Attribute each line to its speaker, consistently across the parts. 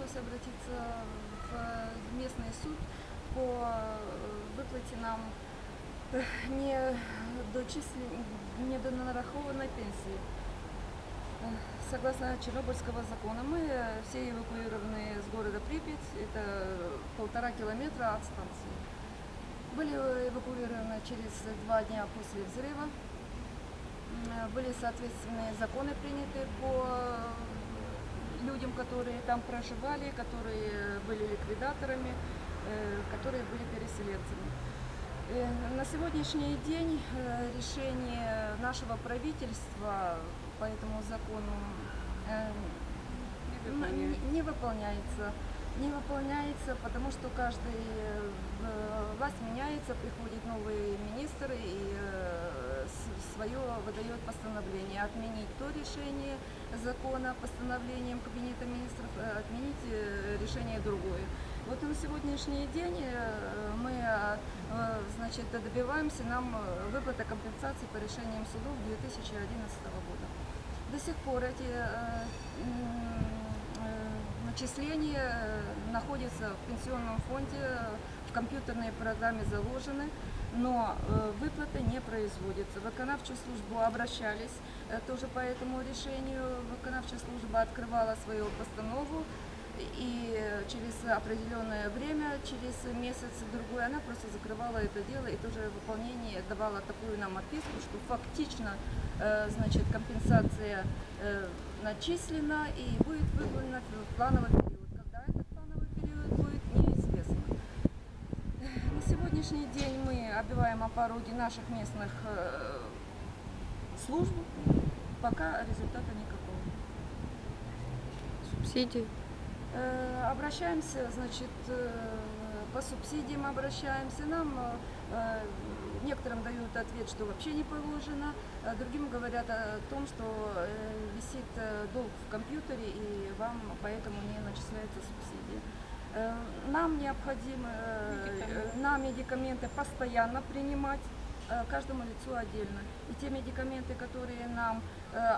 Speaker 1: пришлось обратиться в местный суд по э, выплате нам э, не дочислен- недонарахованной пенсии. Э, Согласно Чернобыльского закона, мы все эвакуированы с города Припять, это полтора километра от станции. Были эвакуированы через два дня после взрыва. Были соответственные законы приняты по людям, которые там проживали, которые были ликвидаторами, э, которые были переселенцами. Э, На сегодняшний день э, решение нашего правительства по этому закону не выполняется. Не выполняется, потому что каждый э, власть меняется, приходит новый министр и э, свое выдает постановление. Отменить то решение закона постановлением Кабинета министров, э, отменить решение другое. Вот на сегодняшний день мы значит, добиваемся нам выплаты компенсации по решениям судов 2011 года. До сих пор эти м, э, находятся в пенсионном фонде, э, в компьютерной программе заложены, но э, выплаты не производятся. В виконавчую службу обращались тоже по этому решению. Виконавчая служба открывала свою постанову, и через определенное время, через месяц-другой, она просто закрывала это дело и тоже выполнение давала такую нам отписку, что фактично значит, компенсация начислена и будет выполнена в плановый период. Когда этот плановый период будет, неизвестно. На сегодняшний день мы оббиваем о пороге наших местных э, служб, пока результата никакого.
Speaker 2: Субсидии.
Speaker 1: Э, Обращаемся, значит, э, по субсидиям обращаемся. Нам некоторым дают ответ, что вообще не положено, а другим говорят о том, что э, висит э, долг в компьютере и вам поэтому не начисляется субсидия. Э, Нам необходимо э, на медикаменты постоянно принимать каждому лицу отдельно. И те медикаменты, которые нам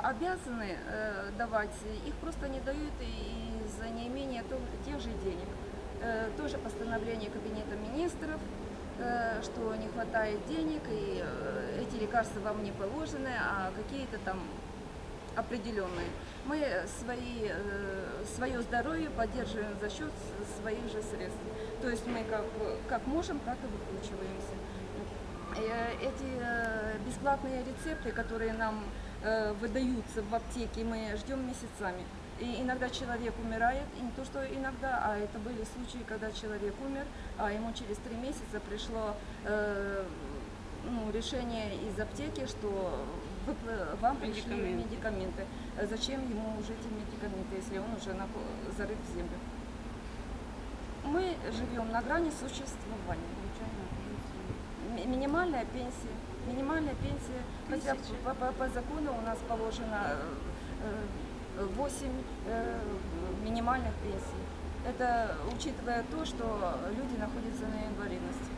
Speaker 1: обязаны давать, их просто не дают и- из-за неимения тех же денег. Тоже постановление Кабинета министров, что не хватает денег, и э, эти лекарства вам не положены, а какие-то там определенные. Мы свои, э, свое здоровье поддерживаем за счет своих же средств. То есть мы как, как можем, так и выкручиваемся. Э, Эти э, бесплатные рецепты, которые нам э, выдаются в аптеке, мы ждем месяцами. И иногда человек умирает, и не то что иногда, а это были случаи, когда человек умер, а ему через три месяца пришло э, ну, решение из аптеки, что выпла- вам пришли
Speaker 3: Медикаменты.
Speaker 1: медикаменты. Э, Зачем ему уже эти медикаменты, если он уже нахо- зарыт в землю? Мы живем на грани существования. Ми- Минимальная пенсия. Минимальная пенсия, хотя по, по- по закону у нас положено э, 8 минимальных пенсий. Это учитывая то, что люди находятся на инвалидности.